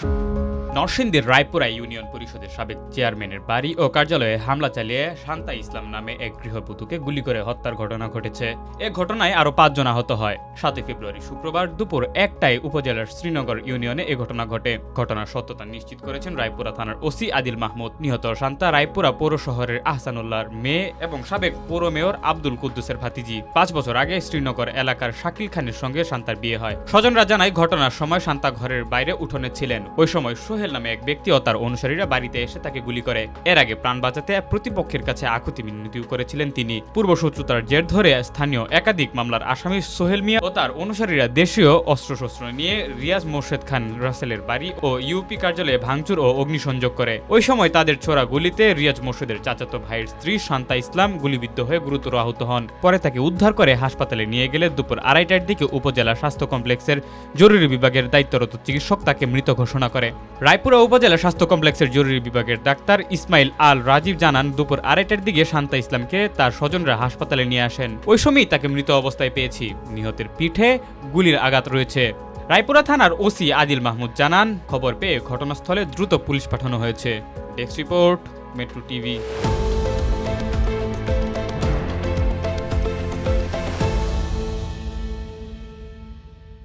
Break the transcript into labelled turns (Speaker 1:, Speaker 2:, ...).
Speaker 1: Thank you নরসিংদীর Raipura union পরিষদের সাবেক চেয়ারম্যানের বাড়ি ও কার্যালয়ে হামলা চালিয়ে শান্তা ইসলাম নামে এক গৃহবধূকে গুলি করে হত্যার ঘটনা ঘটেছে। এ ঘটনায় আরও পাঁচজন আহত হয়। সাতই ফেব্রুয়ারি শুক্রবার দুপুর একটায় উপজেলার শ্রীনগর ইউনিয়নে এ ঘটনা ঘটে। ঘটনার সত্যতা নিশ্চিত করেছেন রায়পুরা থানার ওসি আদিল মাহমুদ। নিহত শান্তা রায়পুরা পৌর শহরের আহসানুল্লাহর মেয়ে এবং সাবেক পৌর মেয়র আব্দুল কুদ্দুসের ভাতিজি। পাঁচ বছর আগে শ্রীনগর এলাকার শাকিল খানের সঙ্গে শান্তার বিয়ে হয়। স্বজনরা জানায়, ঘটনার সময় শান্তা ঘরের বাইরে উঠোনে ছিলেন। ওই সময় সোহেল নামে এক ব্যক্তি ও তার অনুসারীরা বাড়িতে এসে তাকে গুলি করে। এর আগে প্রাণ বাঁচাতে প্রতিপক্ষের কাছে আকুতি মিনতিও করেছিলেন তিনি। পূর্বশত্রুতার জের ধরে স্থানীয় একাধিক মামলার আসামি সোহেল মিয়া ও তার অনুসারীরা দেশীয় অস্ত্রশস্ত্র নিয়ে রিয়াজ মোর্শেদ খান রাসেলের বাড়ি ও ইউপি কার্যালয়ে ভাঙচুর ও অগ্নিসংযোগ করে। ওই সময় তাদের ছোড়া গুলিতে রিয়াজ মোর্শেদের চাচাতো ভাইয়ের স্ত্রী শান্তা ইসলাম গুলিবিদ্ধ হয়ে গুরুতর আহত হন। পরে তাকে উদ্ধার করে হাসপাতালে নিয়ে গেলে দুপুর আড়াইটার দিকে উপজেলা স্বাস্থ্য কমপ্লেক্সের জরুরি বিভাগের দায়িত্বরত চিকিৎসক তাকে মৃত ঘোষণা করে। রায়পুরা উপজেলা স্বাস্থ্য কমপ্লেক্সের জরুরি বিভাগের ডাক্তার ইসমাইল আল রাজীব জানান, দুপুর আড়াইটার দিকে শান্তা ইসলামকে তার স্বজনরা হাসপাতালে নিয়ে আসেন। ওই সময়ই তাকে মৃত অবস্থায় পেয়েছি। নিহতের পিঠে গুলির আঘাত রয়েছে। রায়পুরা থানার ওসি আদিল মাহমুদ জানান, খবর পেয়ে ঘটনাস্থলে দ্রুত পুলিশ পাঠানো হয়েছে। Desk report, metro TV.